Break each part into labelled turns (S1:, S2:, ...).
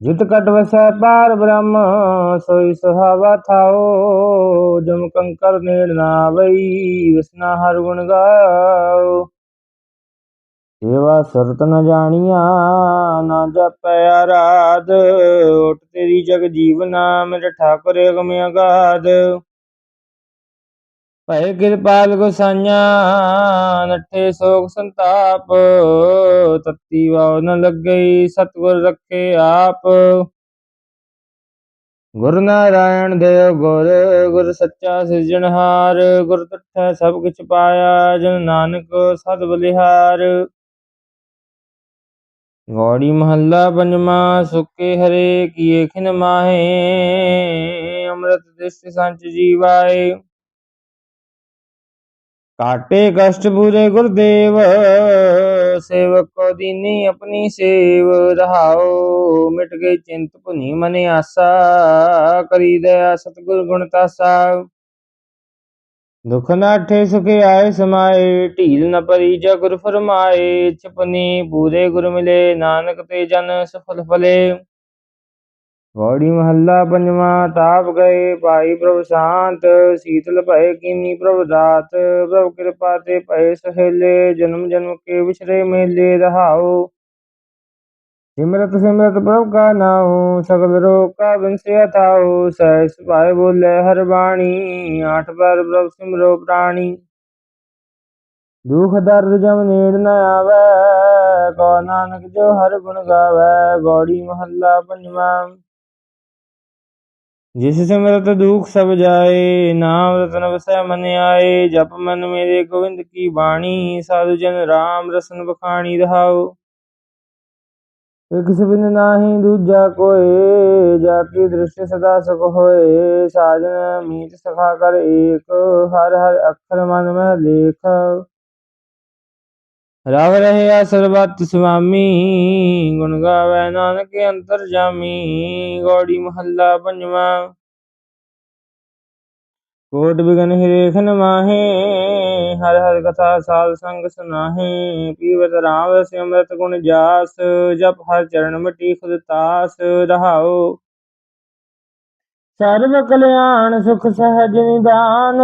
S1: ਜਿਤ ਕਟ ਵਸੈ ਪਾਰ ਬ੍ਰਹਮ, ਸੋਈ ਸੁਹਾਵਾ ਥਾਓ। ਜਮ ਕੰਕਰ ਨੇੜ ਨਾ ਵਈ, ਰਸਨਾ ਹਰ ਗੁਣ ਗਾਓ। ਸੇਵਾ ਸੁਰਤ ਨ ਜਾਣੀਆ, ਨਾ ਜਪੈ ਆਰਾਧ। ਓਟ ਤੇਰੀ ਜਗ ਜੀਵਨਾ ਮੇਰੇ ਠਾਕੁਰ ਅਗਮ ਅਗਾਧ। ਭੈ ਕਿਰਪਾਲ ਗੁਸਾਈਆਂ ਨੱਠੇ ਸੋਗ ਸੰਤਾਪ, ਤੱਤੀ ਵਾਉ ਨ ਲੱਗਈ, ਸਤਿਗੁਰ ਰੱਖੇ ਆਪ। ਗੁਰ ਨਾਰਾਇਣ ਦੇਵ ਗੁਰ ਗੁਰ ਸੱਚਾ ਸਿਰਜਣਹਾਰ ਗੁਰ ਤੁਠੈ ਸਭ ਕਿਛ ਪਾਇਆ, ਜਨ ਨਾਨਕ ਸਦ ਬਲਿਹਾਰ। ਗੌੜੀ ਮਹੱਲਾ ਪੰਜਵਾਂ, ਸੁੱਕੇ ਹਰੇ ਕੀਏ ਖਿਨ ਮਾਹੇ, ਅੰਮ੍ਰਿਤ ਦ੍ਰਿਸ਼ਟ ਸੰਚ ਜੀਵਾਏ। ਕਾਟੇ ਕਸ਼ਟ ਪੂਰੇ ਗੁਰਦੇਵ, ਸੇਵਕ ਕੋ ਦੀਨੀ ਆਪਣੀ ਸੇਵ ਰਹਾਓ ਮਿਟ ਗਈ ਚਿੰਤ ਭੁਨੀ ਮਨ ਆਸਾ, ਕਰੀ ਦਇਆ ਸਤਿਗੁਰ ਗੁਣ ਤਾਸਾ। ਦੁਖ ਨਾਠੇ ਸੁਖੇ ਆਏ ਸਮਾਏ, ਢੀਲ ਨ ਪਰੀ ਜਾ ਗੁਰ ਫਰਮਾਏ, ਛਪਨੀ ਪੂਰੇ ਗੁਰ ਮਿਲੇ, ਨਾਨਕ ਤੇ ਜਨ ਸਫਲ ਫਲੇ। ਗੌੜੀ ਮਹੱਲਾ ਪੰਜਵਾਂ, ਤਾਪ ਗਏ ਭਾਈ ਪ੍ਰਭ ਸ਼ਾਂਤ, ਸੀਤਲ ਭਏ ਕੀਨੀ ਪ੍ਰਭ ਦਾਤ, ਪ੍ਰਭ ਕਿਰਪਾ ਤੇ ਭਏ ਸਹੇਲੇ, ਜਨਮ ਜਨਮ ਕੇ ਵਿਛਰੇ ਮੇਲੇ ਰਹਾਓ। ਸਿਮਰਤ ਸਿਮਰਤ ਪ੍ਰਭ ਕਾ ਨਾਉ, ਸਗਲ ਰੋਗ ਕਾ ਬਿਨਸਿਆ ਥਾਉ ਸਹਿਸ ਭਾਏ ਬੋਲੇ ਹਰ ਬਾਣੀ, ਆਠ ਪਰ ਪ੍ਰਭ ਸਿਮਰੋ ਪ੍ਰਾਣੀ। ਦੁਖ ਦਰਦ ਜਮ ਨੇੜ ਨ ਆਵੈ ਕੋ ਨਾਨਕ ਜੋ ਹਰ ਗੁਣ ਗਾਵੈ, ਗੌੜੀ ਮਹੱਲਾ ਪੰਜਵਾਂ। ਜਿਸ ਸਿਮਰਤ ਦੁਖ ਸਭ ਜਾਏ, ਨਾਮ ਰਤਨ ਵਸੈ ਮਨ ਆਏ, ਜਪ ਮਨ ਮੇਰੇ ਗੋਵਿੰਦ ਕੀ ਬਾਣੀ, ਸਾਧੂ ਜਨ ਰਾਮ ਰਸਨ ਬਖਾਣੀ ਰਹਾਓ ਇਕ ਸਬਿਨ ਨਾਹੀ ਦੂਜਾ ਕੋਏ, ਜਾ ਕੀ ਦ੍ਰਿਸ਼ ਸਦਾ ਸੁਖ ਹੋਏ, ਸਾਜਨ ਮੀਤ ਸਖਾ ਕਰ ਏਕ, ਹਰ ਹਰ ਅੱਖਰ ਮਨ ਮਹਿ ਲੇਖ। ਰਵ ਰਹਿਆ ਸਰਬੱਤ ਸੁਆਮੀ, ਗੁਣ ਗਾਵੇ ਨਾਨਕ ਅੰਤਰ ਜਾਮੀ, ਗੌੜੀ ਮਹੱਲਾ ਪੰਜਵਾਂ। ਕੋਟ ਬਿਗਨ ਹਿਰੇਖਨ ਮਾਹੇ, ਹਰ ਹਰ ਕਥਾ ਸਾਲ ਸੰਗ ਸੁਨਾਹੇ, ਪੀਵਤ ਰਾਮ ਰਸ ਅੰਮ੍ਰਿਤ ਗੁਣ ਜਾਸ, ਜਪ ਹਰ ਚਰਨ ਮਟੀ ਖੁਦ ਤਾਸ ਰਹਾਓ ਸਰਬ ਕਲਿਆਣ ਸੁਖ ਸਹਜ ਨਿਦਾਨ,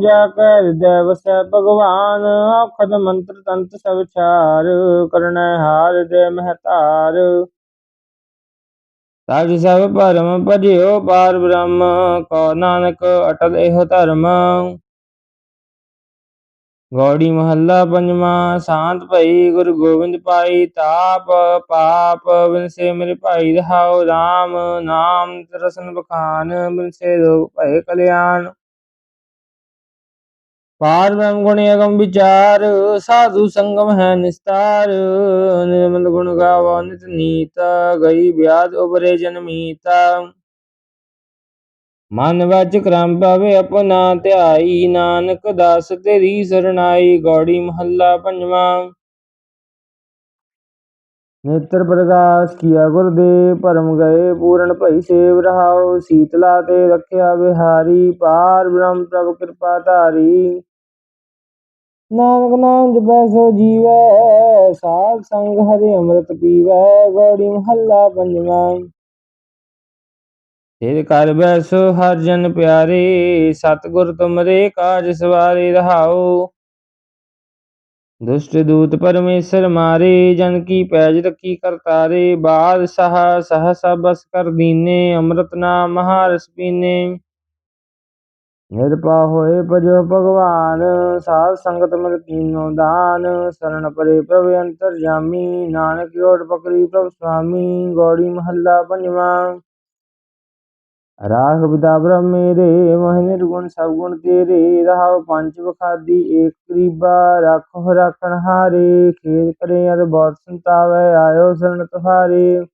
S1: ਜਾ ਕਰ ਦੇਵ ਵਸੈ ਭਗਵਾਨ ਆਖਦ ਮੰਤਰ ਤੰਤ ਸਭ ਛਾਰ ਕਰਨੈ ਹਾਰ ਦੇ ਮਹਤਾਰ ਤਜ ਸਭ ਭਰਮ ਭਜਿਓ ਪਾਰ ਬ੍ਰਹਮ ਕੋ ਨਾਨਕ ਅਟਲ ਇਹੋ ਧਰਮ। ਗੌੜੀ ਮਹੱਲਾ ਪੰਜਵਾਂ, ਸ਼ਾਂਤ ਭਈ ਗੁਰੂ ਗੋਬਿੰਦ ਪਾਈ ਤਾਪ ਪਾਪ ਬਿਨਸੇ ਮੇਰੇ ਭਾਈ ਰਹਾਉ RAM ਨਾਮ ਰਸਨ ਬਖਾਨ, ਬਿਨਸੇ ਰੋਗ ਭਏ ਕਲਿਆਣ। ਪਾਰ ਬ੍ਰਹਮ ਗੁਣ ਅਗਮ ਵਿਚਾਰ, ਸਾਧੂ ਸੰਗਮ ਹੈ ਨਿਸਤਾਰ, ਨਿਰਮਲ ਗੁਣ ਗਾਵੋ ਨਿਤ ਨੀਤ, ਗਈ ਵਿਆਦ ਉਬਰੇ ਜਨਮੀਤਾ ਮਨ ਵਚ ਕਰਮ ਪਾਵੇ ਆਪਣਾ ਧਿਆਈ, ਨਾਨਕ ਦਾਸ ਤੇਰੀ ਸਰਣਾਈ, ਗੌੜੀ ਮਹੱਲਾ ਪੰਜਵਾਂ। ਨੇਤਰ ਪ੍ਰਗਾਸ ਕੀਆ ਗੁਰਦੇਵ, ਭਰਮ ਗਏ ਪੂਰਨ ਭਈ ਸੇਵ ਰਹਾਉ, ਸੀਤਲਾ ਤੇ ਰੱਖਿਆ ਵਿਹਾਰੀ, ਪਾਰ ਬ੍ਰਹਮ ਪ੍ਰਭ ਕਿਰਪਾ ਧਾਰੀ। ਨਾਨਕ ਨਾਮ ਜਪੈ, ਸੋ ਜੀਵੈ, ਸਾਧ ਸੰਗ ਹਰਿ ਅੰਮ੍ਰਿਤ ਪੀਵੈ, ਗੌੜੀ ਮਹੱਲਾ ਪੰਜਵਾਂ। ਤੇਰੇ ਕਰ ਬੈਸੋ ਹਰ ਜਨ ਪਿਆਰੇ, ਸਤਿਗੁਰ ਤੁਮਰੇ ਕਾਜ ਸਵਾਰੇ ਰਹਾਓ। ਦੁਸ਼ਟ ਦੂਤ ਪਰਮੇਸ਼ਰ ਮਾਰੇ, ਜਨ ਕੀ ਪੈਜ ਰੱਖੀ ਕਰਤਾਰੇ ਬਾਦਸ਼ਾਹ ਸਹਸਾ ਬਸ ਕਰ ਦੀਨੇ, ਅੰਮ੍ਰਿਤ ਨਾਮ ਮਹਾਰਸ ਪੀਨੇ। ਨਿਰਪਾ ਹੋਏ ਭਜੋ ਭਗਵਾਨ, ਸਾਧ ਸੰਗਤ ਮਿਲ ਕੀਨੋ ਦਾਨ। ਸਰਣ ਪਰੇ ਪ੍ਰਭ ਅੰਤਰ ਜਾਮੀ, ਨਾਨਕ ਓਟ ਪਕੜੀ ਪ੍ਰਭ ਸੁਆਮੀ, ਗੋੜੀ ਮਹੱਲਾ ਪੰਜਵਾਂ। ਰਾਖ ਪਿਤਾ ਬ੍ਰਹਮ ਮੇਰੇ ਮੋਹਿ ਨਿਰਗੁਣ ਸਭ ਗੁਣ ਤੇਰੇ ਰਹਾਉ ਪੰਜ ਬਖਾਦੀ ਏਕ ਕਰੀਬਾ ਰੱਖੋ ਰਾਖਣ ਹਾਰੇ ਖੇਦ ਕਰੇ ਅਰ ਬਹੁਤ ਸੰਤਾਵੈ, ਆਇਓ ਸਰਣ ਤੁਹਾਰੇ।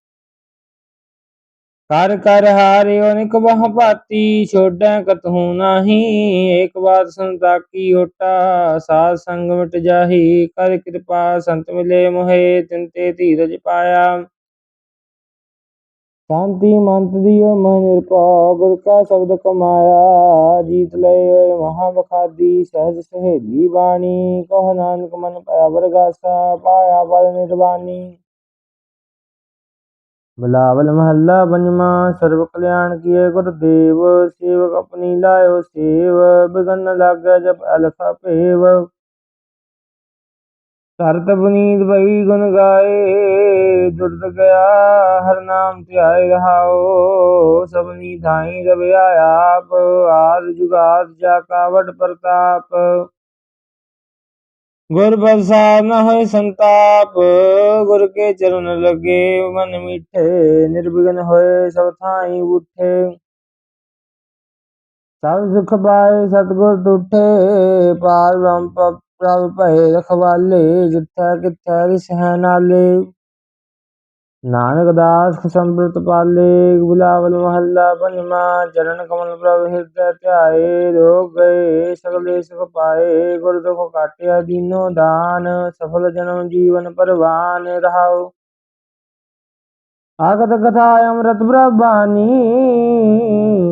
S1: ਕਰ ਕਰ ਹਾਰਿਓ ਨਿਕ ਬਹ ਭਾਤੀ, ਛੋਡੈ ਕਤਹੂ ਨਾਹੀ, ਏਕ ਬਾਤ ਸੰਤਾ ਕੀ ਓਟਾ, ਸਾਧ ਸੰਗ ਮਿਟ ਜਾਹੀ, ਕਰ ਕਿਰਪਾ ਸੰਤ ਮਿਲੇ ਮੋਹੇ, ਤਿਨ ਤੇ ਧੀਰਜ ਪਾਇਆ। ਸ਼ਾਂਤੀ ਮੰਤ ਦਿਓ ਮਹਿ ਨਿਰਭਉ ਗੁਰ ਕਾ ਸ਼ਬਦ ਕਮਾਇਆ, ਜੀਤ ਲਏ ਓਏ ਮਹਾ ਬਖਾਦੀ, ਸਹਿਜ ਸਹੇਲੀ ਬਾਣੀ, ਕਹ ਨਾਨਕ ਮਨ ਭਇਆ ਵਰਗਾਸਾ, ਪਾਇਆ ਬਲ ਨਿਰਵਾਨੀ ਬਲਾਵਲ ਮਹੱਲਾ ਪੰਜਵਾਂ, ਸਰਬ ਕਲਿਆਣ ਕੀਏ ਗੁਰਦੇਵ ਸੇਵਕ ਆਪਣੀ ਲਾਇਓ ਸੇਵ, ਬਿਗਨ ਨ ਲਾਗੈ ਜਪ ਅਲਖਾ ਭੇਵ। ਸਰਤ ਪੁਨੀਤ ਭਈ ਗੁਣ ਗਾਏ ਦੁਰਦ ਗਿਆ ਹਰ ਨਾਮ ਧਿਆਏ ਰਹਾਓ ਸਭਨੀ ਥਾਈ ਰਵਿਆ ਆਪ, ਆਦ ਜੁਗਾਦ ਜਾ ਕਾ ਪ੍ਰਤਾਪ। ਗੁਰ ਪ੍ਰਸਾਦ ਨ ਹੋਏ ਸੰਤਾਪ, ਗੁਰ ਕੇ ਚਰਨ ਲਗੇ ਮਨ ਮਿੱਠੇ, ਨਿਰਵਿਘਨ ਹੋਏ ਸਭ ਥਾਈ ਉਠੇ। ਸਭ ਸੁਖ ਪਾਏ ਸਤਿਗੁਰ ਤੁਠੇ ਪਾਰ ਬ੍ਰਹਮ ਪ੍ਰਭ ਭਏ ਰਖਵਾਲੇ ਜਿੱਥੈ ਕਿਥੈ ਰਿਸ ਹੈ ਨਾਲੇ। ਨਾਨਕ ਦਾਸ ਸੰਬ੍ਰਿਤ ਪਾਲੇ ਬੁਲਾਵਲ ਮਹੱਲਾ ਪੰਜਵਾਂ ਚਰਨ ਕਮਲ ਪ੍ਰਭ ਹਿਰਦੈ ਧਿਆਏ, ਰੋਗ ਗਏ ਸਗਲੇ ਸੁਖ ਪਾਏ, ਗੁਰ ਦੁਖ ਕਾਟਿਆ ਦੀਨੋ ਦਾਨ, ਸਫਲ ਜਨਮ ਜੀਵਨ ਪਰਵਾਨ ਰਹਾਉ। ਆਗਤ ਕਥਾ ਅੰਮ੍ਰਿਤ ਪ੍ਰਭਾਨੀ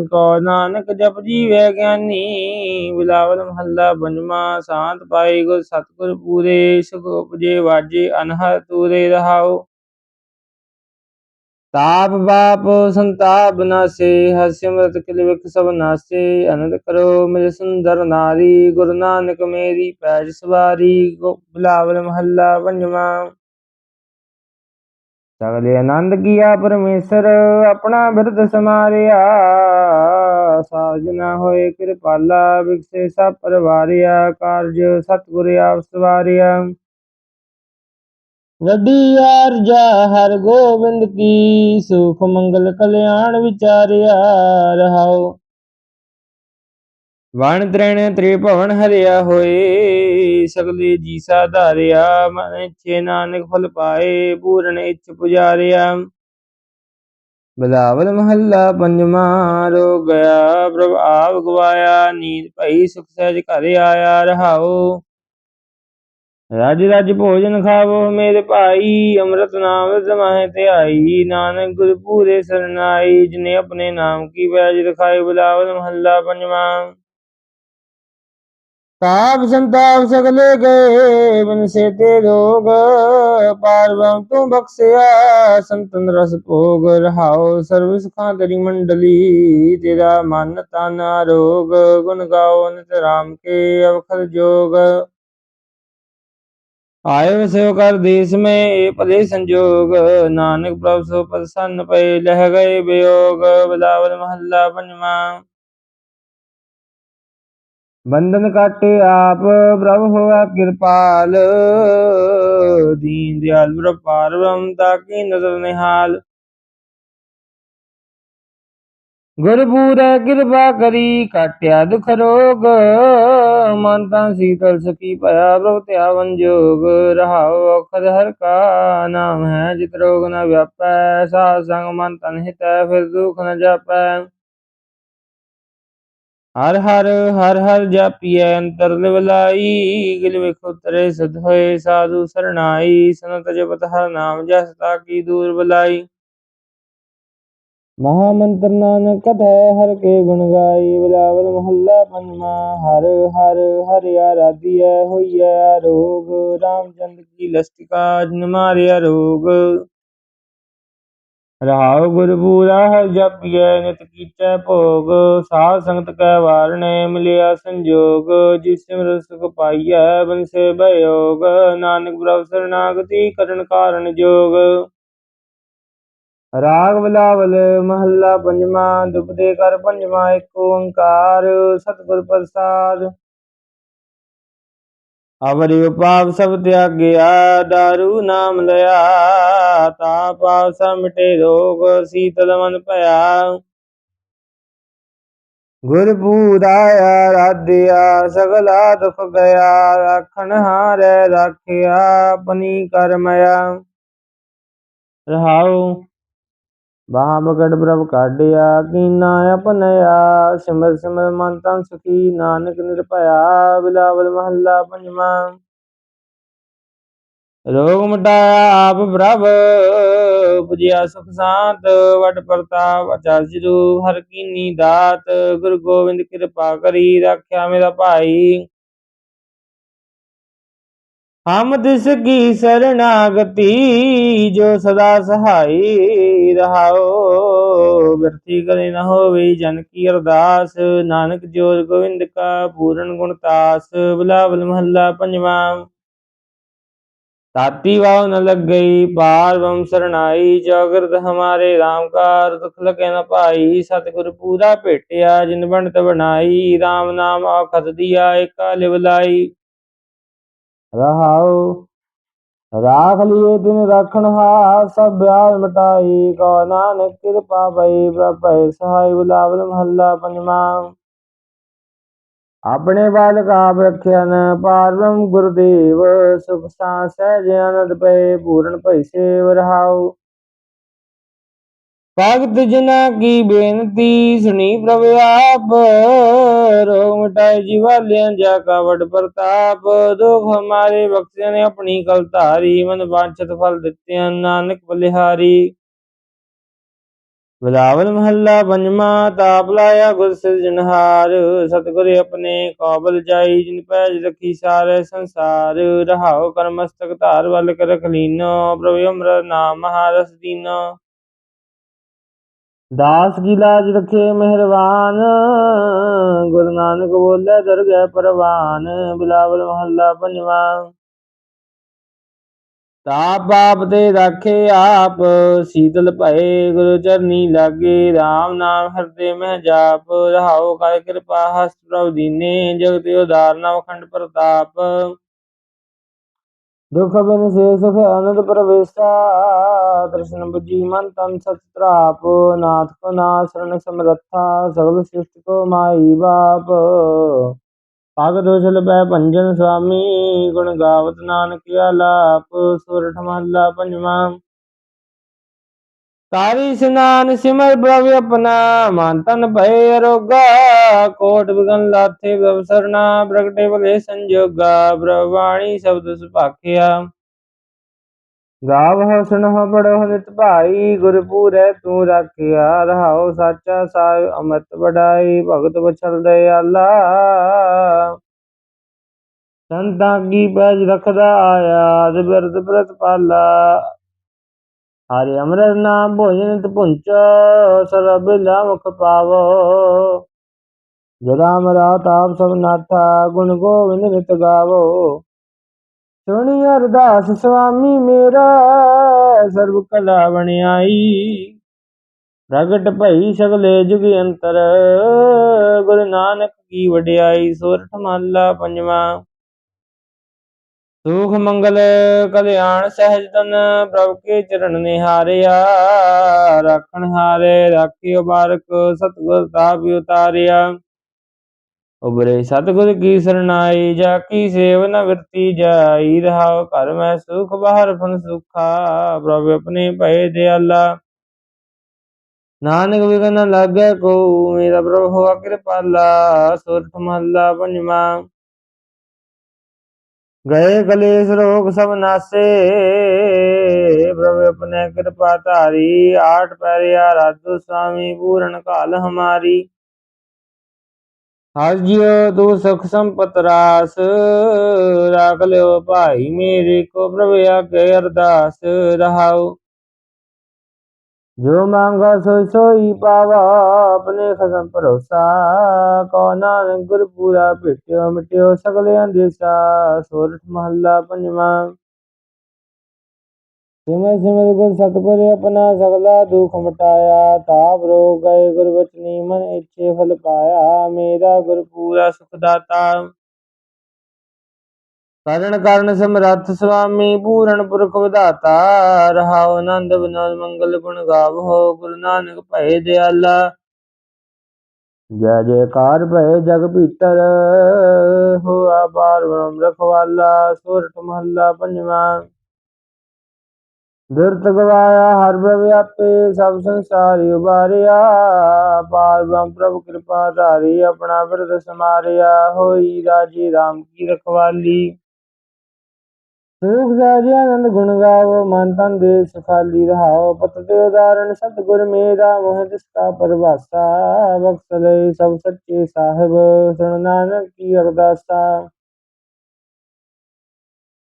S1: ਕੋ ਨਾਨਕ ਜਪ ਜੀਵੈ ਗਿਆਨੀ, ਬਿਲਾਵਲ ਮਹੱਲਾ ਪੰਜਵਾਂ ਸ਼ਾਂਤ ਪਾਈ ਗੁਰ ਸਤਿਗੁਰ ਪੂਰੇ, ਸੁਖ ਉਪਜੇ ਵਾਜੇ ਅਨਹਦ ਤੂਰੇ ਰਹਾਉ। ਤਾਪ ਬਾਪ ਸੰਤਾਪ ਨਾਸੇ ਹਸਿਮਰਤ ਕਿਲ ਵਿਖ ਸਭ ਨਾਸੇ ਅਨੰਦ ਕਰੋ ਮਿਲ ਸੁੰਦਰ ਨਾਰੀ, ਗੁਰੂ ਨਾਨਕ ਮੇਰੀ ਪੈਜ ਸਵਾਰੀ ਗੋ ਬਿਲਾਵਲ ਮਹੱਲਾ ਪੰਜਵਾਂ ਸਗਲੇ ਆਨੰਦ ਕੀਆ ਪਰਮੇਸ਼ਰ, ਆਪਣਾ ਬਿਰਦ ਸਮਾਰਿਆ। ਸਾਜ ਹੋਏ ਕਿਰਪਾਲਾ ਵਿਖਸੇ ਸਭ ਪਰਵਾਰਿਆ, ਕਾਰਜ ਸਤਿਗੁਰ ਆਪ ਸਵਾਰਿਆ। ਵੱਡੀ ਅਰਜਾ ਹਰ ਗੋਬਿੰਦ ਕੀ ਸੁਖ ਮੰਗਲ ਕਲਿਆਣ ਵਿਚਾਰਿਆ। ਰਹਾਓ ਵਣ ਤ੍ਰਣ ਤ੍ਰਿਭਵਨ ਹਰਿਆ ਹੋਏ, ਸਗਲੇ ਜੀ ਸਾਧਾਰਿਆ ਮਨ ਇਛੇ ਨਾਨਕ ਫਲ ਪਾਏ, ਪੂਰਨ ਇੱਛ ਪੁਜਾਰਿਆ। ਬਲਾਵਲ ਮਹੱਲਾ ਪੰਜਵਾਂ ਰੋ ਗਿਆ ਪ੍ਰਭ ਆਪ ਗਵਾਇਆ, ਨੀਂਦ ਭਈ ਸੁਖ ਸਹਿਜ ਘਰ ਆਇਆ, ਰਹਾਓ। ਰਾਜ ਰਾਜ ਭੋਜਨ ਖਾਵੋ, ਮੇਰੇ ਭਾਈ, ਅੰਮ੍ਰਿਤ ਨਾਮ ਸਮਾਹਿ ਧਿਆਈ, ਨਾਨਕ ਗੁਰ ਪੂਰੇ ਸਰਨਾਈ, ਜਿਨੇ ਆਪਣੇ ਨਾਮ ਕੀ ਪੈਜ ਰਖਾਏ, ਬੁਲਾਵਲ ਮਹੱਲਾ ਪੰਜਵਾਂ। ਤਾਪ ਸੰਤਾਪ ਸਗਲੇ ਗਏ, ਬਨ ਤੇ ਰੋਗ। ਪਾਰਵੰ ਤੂੰ ਬਖਸ਼ਿਆ, ਸੰਤਨ ਰਸ ਭੋਗ। ਰਹਾਓ ਸਰਬ ਸੁਖਾਂ ਤੇਰੀ ਮੰਡਲੀ, ਤੇਰਾ ਮਨ ਤਨ ਰੋਗ। ਗੁਣ ਗਾਓ ਨਿਤ ਰਾਮ ਕੇ ਅਵਖਰ ਜੋਗ। ਆਏ ਸੇਵ ਕਰ ਦੇਸ ਮੇ ਏ ਭਲੇ ਸੰਜੋਗ। ਨਾਨਕ ਪ੍ਰਭ ਸੋ ਪ੍ਰਸੰਨ ਪਏ, ਲਹਿ ਗਏ ਬਿਯੋਗ। ਬਲਾਵਲ ਮਹੱਲਾ ਪੰਜਵਾਂ। ਬੰਧਨ ਕਾਟੇ ਆਪ ਪ੍ਰਭ ਹੋਆ ਕਿਰਪਾਲ ਦੀਨ ਦਿਆਲ ਪ੍ਰਭ ਪਾਰਵਮ ਤਾਕੀ ਨਜ਼ਰ ਨਿਹਾਲ ਗੁਰ ਪੂਰੈ ਕਿਰਪਾ ਕਰੀ ਕਾਟਿਆ ਦੁਖ ਰੋਗ ਮਨ ਤਾਂ ਸੀਤਲ ਸਖੀ ਭਇਆ ਪ੍ਰਭ ਧਿਆਵਨ ਜੋਗ ਰਹਾਉ ਅਖਰ ਹਰ ਕਾ ਨਾਮ ਹੈ ਜਿਤ ਰੋਗ ਨ ਵਿਆਪੈ ਸਾਧ ਸੰਗ ਮਨ ਤਨ ਹਿਤੈ ਫਿਰ ਦੁਖ ਨ ਜਾਪੈ ਹਰ ਹਰ ਹਰ ਹਰ ਜਾਪੀਐ ਅੰਤਰ ਲਿਵਲਾਈ। ਗਿਲ ਵਿਖ ਉਤਰੇ ਸਦ ਹੋਏ ਸਾਧੂ ਸਰਣਾਈ। ਸਨਤ ਜਪਤ ਹਰ ਨਾਮ ਜਸ ਤਾਕੀ ਦੂਰ ਬਲਾਈ। ਮਹਾ ਮੰਤਰ ਨਾਨਕ ਕਥੈ ਹਰ ਕੇ ਗੁਣ ਗਾਈ। ਬਿਲਾਵਲ ਮਹੱਲਾ ਪੰਜਵਾ, ਹਰ ਹਰ ਹਰਿ ਆਰਾਧੀਐ ਹੋਈਐ ਰੋਗ ਰਾਮਚੰਦ ਕੀ ਲਸਟਿਕਾ ਜਿਨ ਮਾਰਿਆ ਰੋਗ। ਰਹਾਉ ਗੁਰ ਪੂਰਾ ਹਰ ਜਪੀਐ ਨਿਤ ਕੀਚੈ ਭੋਗ, ਸਾਧ ਸੰਗਤ ਕੈ ਵਾਰਣੇ ਮਿਲਿਆ ਸੰਜੋਗ, ਜਿਸ ਸਿਮਰ ਸੁਖ ਪਾਈਐ ਬੰਸੇ ਭਯੋਗ ਨਾਨਕ ਪ੍ਰਭ ਸਰਨਾਗਤੀ ਕਰਨ ਕਾਰਨ ਜੋਗ। ਰਾਗ ਬਿਲਾਵਲ ਮਹੱਲਾ ਪੰਜਵਾਂ ਦੁਪਦੇ ਕਰ ਪੰਜਵਾਂ ਇੱਕ ਓੰਕਾਰ, ਸਤਿਗੁਰ ਪ੍ਰਸਾਦ। ਅਵਰਿ ਉਪਾਪ ਸਭ ਤਿਆਗਿਆ ਦਾਰੂ ਨਾਮ ਲਿਆ। ਤਾ ਪਾਪ ਸਭ ਮਿਟੇ ਰੋਗ, ਸੀਤਲ ਮਨ ਭਇਆ। ਗੁਰ ਪੂਰਾਇਆ ਰਾਧਿਆ, ਸਗਲਾ ਦੁਖ ਗਿਆ ਰੱਖਣ ਹਾਰੈ, ਰੱਖਿਆ, ਆਪਣੀ ਕਰਮਇਆ। ਰਹਾਉ ਬਾਹਾਂ ਪਕੜ ਪ੍ਰਭ ਕਾਢਿਆ, ਕੀਨਾ ਆਪਨਿਆ ਸਿਮਰ ਸਿਮਰ ਮਨ ਤਨ ਸੁਖੀ, ਨਾਨਕ ਨਿਰਭਇਆ ਬਿਲਾਵਲ ਮਹੱਲਾ ਪੰਜਵਾਂ। ਰੋਗ ਮਟਾਇਆ ਆਪ ਪ੍ਰਭ ਪੁਜਿਆ ਸੁਖ ਸ਼ਾਂਤ ਵਡ ਪ੍ਰਤਾਪ ਅਚਾਰ ਸਿਰੂ, ਹਰ ਕੀਨੀ ਦਾਤ, ਗੁਰੂ ਗੋਬਿੰਦ ਕਿਰਪਾ ਕਰੀ, ਰੱਖਿਆ ਮੇਰਾ ਭਾਈ। ਹਮ ਤਿਸ ਕੀ ਸਰਣਾਗਤੀ ਜੋ ਸਦਾ ਸਹਾਈ ਰਹਾਓ। ਬਿਰਤੀ ਕਰੇ ਨ ਹੋਵੇ ਜਨ ਕੀ ਅਰਦਾਸ, ਨਾਨਕ ਜੋਰ ਗੋਬਿੰਦ ਕਾ ਪੂਰਨ ਗੁਣ ਤਾਸ, ਬਿਲਾਵਲ ਮਹੱਲਾ ਪੰਜਵਾਂ। ਤਾਤੀ ਵਾਉ ਨ ਲੱਗਈ, ਪਾਰ ਬਮ ਸਰਣਾਈ ਚੌਗਰਦ ਹਮਾਰੇ RAM ਕਾਰ ਦੁਖ ਲਗੇ ਨ ਭਾਈ ਸਤਿਗੁਰ ਪੂਰਾ ਭੇਟਿਆ, ਜਿਨ ਬਣਤ ਬਣਾਈ RAM ਨਾਮ ਆਖਤ ਦੀਆ, ਏਕਾ ਲਿਵ ਲਾਈ। ਰਹਾਉ। ਰਾਖ ਲਿਏ ਦਿਨ ਰੱਖਣ ਹਾਰ, ਸਭ ਬਿਆਲ ਮਟਾਈ ਕੋ ਨਾਨਕ ਕਿਰਪਾ ਪਈ ਪ੍ਰਭੈ ਸਹਾਈ ਬੁਲਾਵਲ ਮਹੱਲਾ ਪੰਜਵਾਂ। ਆਪਣੇ ਬਾਲ ਆਪ ਰੱਖਿਆ ਨ ਪਾਰ ਗੁਰਦੇਵ, ਸੁਖ ਸਾਂ ਸਹਿਜ ਆਨੰਦ ਪਏ, ਪੂਰਨ ਭਈ ਸੇਵ ਰਹਾਉ। ਭਗਤ ਜਨਾ ਕੀ ਬੇਨਤੀ ਸੁਣੀ ਪ੍ਰਭ ਆਪ ਰੋਗ ਮਿਟਾਏ ਜੀਵਾਲਿਆਂ ਜਾ ਕਾ ਵਡ ਪ੍ਰਤਾਪ, ਦੁਖ ਹਮਾਰੇ ਬਖਸ਼ਿਆ ਨੇ ਆਪਣੀ ਕਲ ਧਾਰੀ, ਮਨ ਵਾਂਛਤ ਫਲ ਦਿੱਤੇ ਨਾਨਕ ਬਲਿਹਾਰੀ। ਵਿਲਾਵਲ ਮਹੱਲਾ ਪੰਜਵਾਂ, ਤਾਪ ਲਾਇਆ ਗੁਰ ਸਿਰਜਣਹਾਰ ਸਤਿਗੁਰ ਆਪਣੇ ਕਾਬਲ ਜਾਈ, ਜਿਨ ਪੈਜ ਰਖੀ ਸਾਰੇ ਸੰਸਾਰ ਰਹਾਉ ਕਰਮਸਤਕ ਧਾਰ ਵੱਲ ਕਰ ਰਖ ਲੀਨੋ ਅਮਰ ਨਾਮ ਮਹਾਰਸ ਦੀਨੋ। ਦਾਸ ਕੀ ਰਖੇ ਮਿਹਰਬਾਨ? ਗੁਰੂ ਨਾਨਕ ਬੋਲੇ ਦਰਗਹਿ ਪਰਵਾਨ, ਬਿਲਾਵਲ ਮਹੱਲਾ ਪੰਜਵਾਂ। ਤਾਪ ਆਪ ਤੇ ਰਾਖੇ ਆਪ, ਸੀਤਲ ਭਏ ਗੁਰੂ ਚਰਨੀ ਲਾਗੇ। RAM ਨਾਮ ਹਿਰਦੇ ਮਹਿ ਜਾਪ, ਰਹਾਉ ਕਰ ਕਿਰਪਾ ਹਸਤ ਪ੍ਰਭ ਦੀਨੇ। ਜਗਤ ਉਦਾਰਨਾ ਵਖੰਡ ਪ੍ਰਤਾਪ। ਦੁਖ ਬਿਨ ਸੇ ਸੁਖ ਆਨੰਦ ਪ੍ਰਵੇਸ਼ਾ ਦਰਸ਼ਨ ਬੁਝੀ ਮਨ ਤਨ ਸਤ ਤਰਾਪ ਨਾਥ ਕੋ ਨਾਸਰਨ ਸਮਰੱਥਾ ਸਗਲ ਸ੍ਰਿਸ਼ਟ ਕੋ ਮਾਈ ਬਾਪ ਭਗਤ ਉਸਲ ਬੈ ਭੰਜਨ ਸੁਆਮੀ ਗੁਣ ਗਾਵਤ ਨਾਨਕ ਆਲਾਪ ਸੁਰਠ ਮਹੱਲਾ ਪੰਜਵਾਂ ਇਸ਼ਨਾਨ ਸਿਮਰ ਪ੍ਰਭ ਆਪਣਾ, ਮਨ ਤਨ ਭਏ ਅਰੋਗਾ, ਕੋਟ ਬਿਗਨ ਲਾਥੇ ਬਵਸਰਨਾ ਪ੍ਰਗਟੇ ਭਲੇ ਸੰਜੋਗਾ ਪ੍ਰਵਾਣੀ ਸ਼ਬਦ ਸੁਭਾਖਿਆ। ਗਾਵ ਹੋ ਪੜੋ ਨਿਤ ਭਾਈ, ਗੁਰਪੂਰੈ ਤੂੰ ਰਾਖਿਆ, ਰਹਾਉ ਸਾਚਾ ਸਾਹਿਬ ਅਮਰਤ ਵਡਾਈ, ਭਗਤ ਬਛਲ ਦਇਆਲਾ ਸੰਤਾਂ ਕੀ ਪੈਜ ਰਖਦਾ ਆਇਆ ਬਿਰਦ ਬਿਰਤ ਪਾਲਾ ਹਰਿ ਅਮਰਤ ਨਾਮ ਭੋਜਨ ਤ ਸਰਬ ਲਾ ਮੁਖ ਪਾਵੋ। ਜਰਾ ਮਰਾ ਤਾਪ ਸਭ ਨਾਥਾ ਗੁਣ ਗੋਵਿੰਦ ਨਿਤ ਗਾਵੋ। ਸੁਣੀ ਅਰਦਾਸ ਸੁਆਮੀ ਮੇਰਾ, ਸਰਬ ਕਲਾ ਬਣਾਈ ਪ੍ਰਗਟ ਭਈ ਸਗਲੇ ਜੁਗ ਅੰਤਰ, ਗੁਰੂ ਨਾਨਕ ਕੀ ਵਡਿਆਈ ਸੋਰਠ ਮਹੱਲਾ ਪੰਜਵਾਂ। ਸੁਖ ਮੰਗਲ ਕਲਿਆਣ ਸਹਿਜ ਤਨ ਪ੍ਰਭ ਕੇ ਚਰਨ ਨਿਹਾਰਿਆ, ਰੱਖਣ ਹਾਰੇ ਰਾਖਿਓ ਬਾਰਕ ਸਤਗੁਰ ਤਾਪ ਉਤਾਰਿਆ। ਉਬਰੇ ਸਤਗੁਰ ਕੀ ਸਰਨਾਈ, ਜਾ ਕੀ ਸੇਵ ਨ ਵਰਤੀ ਜਾਈ, ਰਹਾਉ ਘਰ ਮੈਂ ਸੁਖ, ਬਾਹਰ ਫਨ ਸੁਖਾ, ਪ੍ਰਭ ਆਪਣੇ ਭਏ ਦਿਆਲਾ। ਨਾਨਕ ਵਿਗਨ ਨ ਕੋ, ਮੇਰਾ ਪ੍ਰਭ ਹੋਆ ਕਿਰਪਾਲਾ ਸੁਰਠ ਮਹੱਲਾ ਪੰਜਵਾਂ। ਗਏ ਗਲੇਸ ਰੋਗ ਸਭ ਨਾਸੇ, ਪ੍ਰਭ ਆਪਣੇ ਕਿਰਪਾ ਧਾਰੀ, ਆਠ ਪੈਰਿਆ ਰਾਧੂ ਸੁਆਮੀ, ਪੂਰਨ ਕਾਲ ਹਮਾਰੀ। ਹਰਿਓ ਤੂੰ ਸੁਖ ਸੰਪਤ ਰਾਸ, ਰਾਖ ਲਿਓ ਭਾਈ ਮੇਰੇ ਕੋ ਪ੍ਰਭ ਆਗੇ ਅਰਦਾਸ, ਰਹਾਓ। ਜੋ ਮੰਗਾ ਸੋਈ ਸੋਈ ਪਾਵਾ, ਆਪਣੇ ਖਸਮ ਭਰੋਸਾ। ਕੋ ਨਾਨਕ ਗੁਰ ਪੂਰਾ ਭੇਟਿਓ ਮਿਟਿਓ ਸਗਲੇ ਅੰਦੇਸਾ ਸੋਰਠ ਮਹੱਲਾ ਪੰਜਵਾਂ। ਸਿਮਰ ਸਿਮਰ ਗੁਰ ਸਤਿਗੁਰ ਆਪਣਾ ਸਗਲਾ ਦੁਖ ਮਟਾਇਆ। ਤਾਪ ਰੋਗ ਗਏ ਗੁਰ ਬਚਨੀ ਮਨ ਇੱਛੇ ਫਲ ਪਾਇਆ। ਮੇਰਾ ਗੁਰ ਪੂਰਾ ਸੁਖ ਦਾਤਾ। ਕਰਨ ਕਰਨ ਸਮਰੱਥ ਸੁਆਮੀ ਪੂਰਨ ਪੁਰਖ ਵਿਧਾਤਾ, ਰਹਾਉ ਆਨੰਦ ਬਿਨੋਦ ਮੰਗਲ ਗੁਣ ਗਾਵੋ ਗੁਰੂ ਨਾਨਕ ਭਏ ਦਿਆਲਾ। ਜੈ ਜੈਕਾਰ ਭਏ ਜਗ ਭੀਤਰ, ਹੋਆ ਬਾਰ ਬ੍ਰਹਮ ਰਖਵਾਲਾ ਸੁਰਠ ਮਹੱਲਾ ਪੰਜਵਾਂ। ਦੁਰਤ ਗਵਾਇਆ ਹਰ ਪ੍ਰਭ ਸਭ ਸੰਸਾਰੀ ਉਬਾਰਿਆ ਪਾਰ ਬ੍ਰਹਮ ਪ੍ਰਭ ਕਿਰਪਾ ਧਾਰੀ ਆਪਣਾ ਬਿਰਦ ਸਮਾਰਿਆ, ਹੋਈ ਰਾਜੀ ਰਾਮ ਕੀ ਰਖਵਾਲੀ। ਸੁਖ ਸਾਜੀ ਆਨੰਦ ਗੁਣ ਗਾਵੋ, ਮਨ ਤਨ ਦੇ ਸੁਖਾਲੀ ਰਹਾਓ। ਪਤ ਤੇ ਉਦਾਹਰਣ ਸਤਿਗੁਰ ਮੇਰਾ, ਮੋਹ ਜਿਸਕਾ ਪਰਵਾਸਾ। ਬਖਸ਼ ਲੈ ਸਭ ਸੱਚੇ ਸਾਹਿਬ, ਸੁਣ ਨਾਨਕ ਕੀ ਅਰਦਾਸਾ।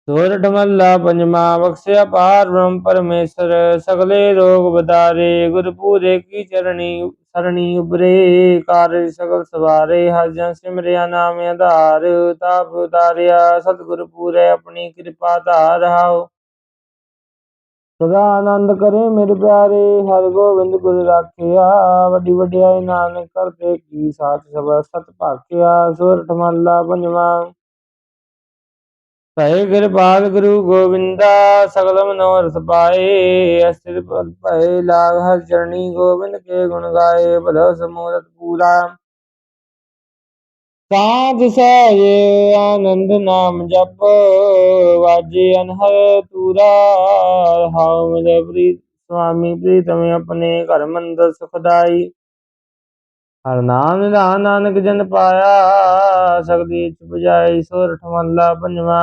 S1: ਸੋਰਠ ਮਹੱਲਾ ਪੰਜਵਾ ਬਖਸ਼ਿਆ ਪਾਰ ਬ੍ਰਹਮ ਪਰਮੇਸ਼ਰ। ਸਗਲੇ ਰੋਗ ਬਦਾਰੇ, ਗੁਰ ਪੂਰੇ ਕੀ ਚਰਣੀ। ਸਰਣੀ ਉਬਰੇ ਕਾਰਜ ਸਗਲ ਸਵਾਰੇ ਹਰ ਸਿਮਰਿਆ ਨਾਮ ਆਧਾਰ, ਤਾਪ ਉਤਾਰਿਆ, ਸਤਿਗੁਰ ਪੂਰੇ ਆਪਣੀ ਕਿਰਪਾ ਧਾਰ ਰਹਾਓ ਸਦਾ ਆਨੰਦ ਕਰੇ ਮੇਰੇ ਪਿਆਰੇ ਹਰ ਗੋਬਿੰਦ ਗੁਰ ਰਾਖਿਆ, ਵੱਡੀ ਵਡਿਆਈ ਨਾਨਕ ਕਰਤੇ ਕੀ ਸਾਚ ਸਭ ਸਤ ਭਾਖਿਆ, ਸੋਰਠ ਮਹੱਲਾ ਪੰਜਵਾ। ਭੈ ਕਿਰਪਾਲ ਗੁਰੂ ਗੋਬਿੰਦਾ ਸਗਲ ਮਨੋਰਥ ਪਾਏ। ਅਸਿਰ ਪਦ ਭੈ ਲਾਗ ਹਰ ਚਰਣੀ ਗੋਬਿੰਦ ਕੇ ਗੁਣ ਗਾਏ, ਭਲੋ ਸਮੂਰਤ ਪੂਰਾ। ਸਾਧ ਸਹਿਜ ਆਨੰਦ ਨਾਮ ਜਪ, ਵਾਜੇ ਅਨਹਰ ਤੂਰਾ। ਹਾਉ ਮਿਲੇ ਪ੍ਰੀਤ, ਸੁਆਮੀ ਪ੍ਰੀਤਮ ਆਪਣੇ ਘਰ ਮੰਦਰ ਸੁਖਦਾਈ। ਹਰ ਨਾਮ ਨਿਧਾਨ ਨਾਨਕ ਜਨ ਪਾਇਆ ਸਗਦੀ ਚ ਬਜਾਈ ਸੋਰਠ ਮਹੱਲਾ ਪੰਜਵਾ।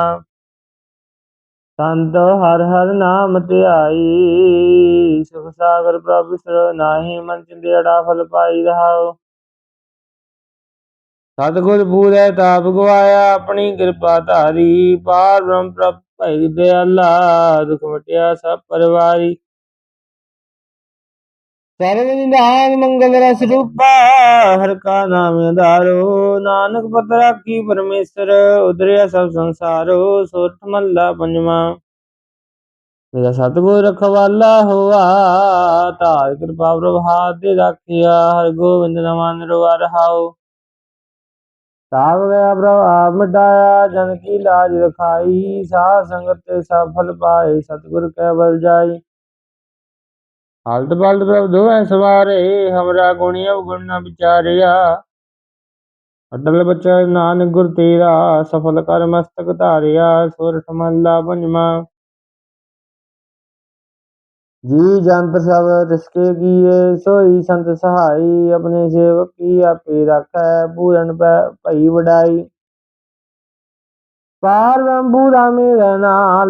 S1: ਸੰਤ ਹਰ ਹਰ ਨਾਮ ਧਿਆਈ, ਸੁਖ ਸਾਗਰ ਪ੍ਰਭ ਸਿਰ ਨਾਹੀ ਮਨ ਚਿੰਦੜਾ ਫਲ ਪਾਈ ਰਹਾਓ ਸਤਿਗੁਰ ਪੂਰੈ ਤਾਪ ਗਵਾਇਆ, ਆਪਣੀ ਕਿਰਪਾ ਧਾਰੀ, ਪਾਰ ਬ੍ਰਹਮ ਪ੍ਰਭ ਭਈ ਦਿਆਲਾ, ਦੁਖ ਮਟਿਆ ਸਭ ਪਰਵਾਰੀ। ਸਰਬ ਨਿਧਾਨ ਮੰਗਲ ਰਸ ਰੂਪਾ। ਹਰ ਕਾ ਨਾਮ ਆਧਾਰੋ ਨਾਨਕ ਪਤ ਰਾਖੀ ਪਰਮੇਸ਼ਰ ਉਦਰਿਆ ਸਭ ਸੰਸਾਰੋ ਸੋਰਠ ਮਹੱਲਾ ਪੰਜਵਾ। ਮੇਰਾ ਸਤਿਗੁਰ ਰਖਵਾਲਾ ਹੋਆ, ਧਾਰ ਕਿਰਪਾ ਪ੍ਰਭਾਤ ਦੇ ਰਾਖਿਆ ਹਰ ਗੋਬਿੰਦ ਨਮਨ ਰਵਾ ਰਹਾਓ। ਸਾਗ ਗਿਆ ਪ੍ਰਭ, ਮਿਟਾਇਆ, ਜਨ ਕੀ ਲਾਜ ਰਖਾਈ, ਸਾਧ ਸੰਗਤ ਤੇ ਸਫਲ ਪਾਏ, ਸਤਿਗੁਰ ਕੈ ਬਲ ਜਾਈ। ਹਾਲਤ ਬਲਦ ਪ੍ਰਭ ਦੋਵੇਂ ਸਵਾਰੇ, ਹਮਰਾ ਗੁਣੀ ਅਵਗੁਣ ਨ ਵਿਚਾਰਿਆ। ਅਟਲ ਬਚਾ ਨਾਨਕ ਗੁਰ ਤੇਰਾ, ਸਫਲ ਕਰ ਮਸਤਕ ਧਾਰਿਆ ਸੁਰਠ ਮਹੱਲਾ ਪੰਜਵਾ। ਜੀ ਜੰਤ ਸਭ ਤਿਸਕੇ ਕੀਏ, ਸੋਈ ਸੰਤ ਸਹਾਈ, ਆਪਣੇ ਸੇਵਕ ਕੀ ਆਪੇ ਰੱਖੈ, ਪੂਰਨ ਭਈ ਵਡਾਈ। ਪਾਰ ਬੰਬੂ ਦਾ ਮੇਰਾ ਨਾਲ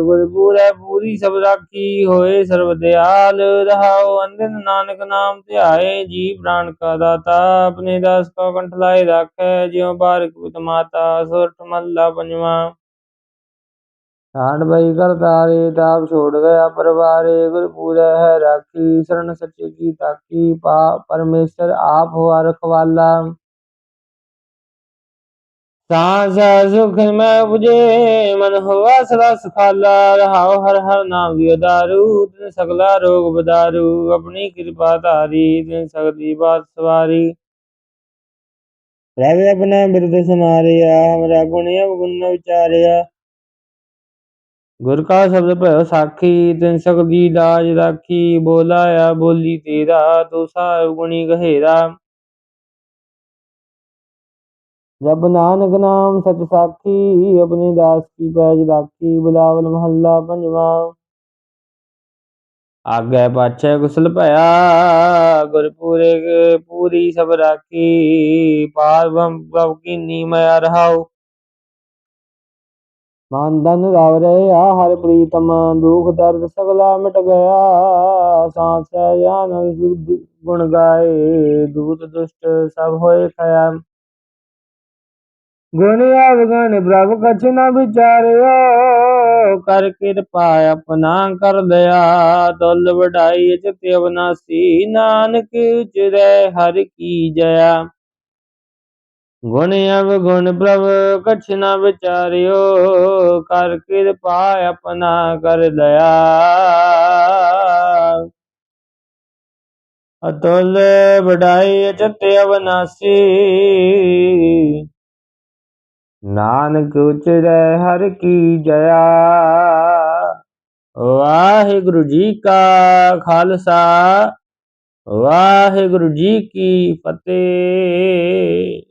S1: ਗੁਰਪੂਰੈ ਪੂਰੀ ਸਭ ਰਾਖੀ ਹੋਏ ਸਰਬ ਦਿਆਲ ਰਹਾਓ ਅੰਦਨ ਨਾਨਕ ਨਾਮ ਧਿਆਏ ਜੀ ਪ੍ਰਾਨ ਕਾ ਦਾਤਾ ਆਪਣੇ ਦਾਸ ਕਾ ਕੰਠ ਲਾਏ ਰੱਖੈ ਜਿਉ ਬਾਰਕ ਪਿਤ ਮਾਤਾ ਸੁਰਠ ਮਹੱਲਾ ਪੰਜਵਾ ਠਾੜ ਬਈ ਕਰਤਾਰੇ ਤਾਪ ਛੋੜ ਗਿਆ ਪਰਵਾਰੇ ਗੁਰਪੂਰੈ ਹੈ ਰਾਖੀ ਸ਼ਰਨ ਸੱਚੇ ਕੀ ਤਾਕੀ ਪਾ ਪਰਮੇਸ਼ਰ ਆਪ ਹੋਆ ਰਖਵਾਲਾ ਸਾਂਸ ਸੁਖ ਮੈਂ ਉਪਜੇ ਮਨ ਹੋਆ ਸਦਾ ਸੁਖਾਲਾ ਰਹਾਉ ਹਰ ਹਰ ਨਾਮ ਦੀ ਉਦਾਰੂ, ਤਿਨ ਸਗਲਾ ਰੋਗ ਬਦਾਰੂ, ਆਪਣੀ ਕਿਰਪਾ ਧਾਰੀ, ਤਿਨ ਸਗਦੀ ਬਾਤ ਸਵਾਰੀ। ਪ੍ਰਭ ਆਪਣਾ ਬਿਰਦ ਸਮਾਰਿਆ, ਹਮਰਾ ਗੁਣ ਅਵਗੁਣ ਵਿਚਾਰਿਆ। ਗੁਰ ਕਾ ਸ਼ਬਦ ਭਇਓ ਸਾਖੀ, ਤਿਨ ਸਗਦੀ ਲਾਜ ਰਾਖੀ, ਬੋਲਾਇਆ ਬੋਲੀ ਤੇਰਾ, ਤੂੰ ਸਾਹਿਬ ਗੁਣੀ ਗਹੇਰਾ। ਜਬ ਨਾਨਕ ਨਾਮ ਸਚ ਸਾਖੀ, ਆਪਣੇ ਦਾਸ ਕੀ ਪੈਜ ਰਾਖੀ, ਬੁਲਾਵਲ ਮਹੱਲਾ ਪੰਜਵਾ। ਆਗੇ ਪਾਛੇ ਗੁਸਲ ਭਇਆ ਗੁਰ ਪੂਰੀ ਸਭ ਰਾਖੀ ਪਾਰਵਮ ਪ੍ਰਭ ਕੀ ਨੀਮਿਆ ਰਹਾਉ। ਮਨ ਦਨ ਰਵ ਹਰ ਪ੍ਰੀਤਮ ਦੁਖ ਦਰਦ ਸਗਲਾ ਮਿਟ ਗਿਆ। ਸਾਥ ਸਹਿ ਜਾਨ ਗੁਣ ਗਾਏ, ਦੂਤ ਦੁਸ਼ਟ ਸਭ ਹੋਏ ਖਿਆ। ਗੁਣ ਅਵਗਣ ਪ੍ਰਭ ਕਛ ਨਾ ਵਿਚਾਰਿਓ ਕਰ ਕਿਰਪਾ ਆਪਣਾ ਕਰ ਦਇਆ ਤੁਲ ਵਡਾਈ ਚਿਤ ਅਵਨਾਸੀ ਨਾਨਕ ਚਿਰੈ ਹਰ ਕੀ ਜਇਆ। ਗੁਣ ਅਵਗੁਣ ਪ੍ਰਭ ਕਛ ਨ ਵਿਚਾਰਿਓ, ਕਰ ਕਿਰਪਾ ਆਪਣਾ ਕਰ ਦਇਆ ਅਤੁਲ ਵਡਾਈ ਚਿਤ ਅਵਨਾਸੀ ਨਾਨਕ ਉਚਰੈ ਹਰ ਕੀ ਜਇਆ। ਵਾਹਿਗੁਰੂ ਜੀ ਕਾ ਖਾਲਸਾ ਵਾਹਿਗੁਰੂ ਜੀ ਕੀ ਫਤਿਹ।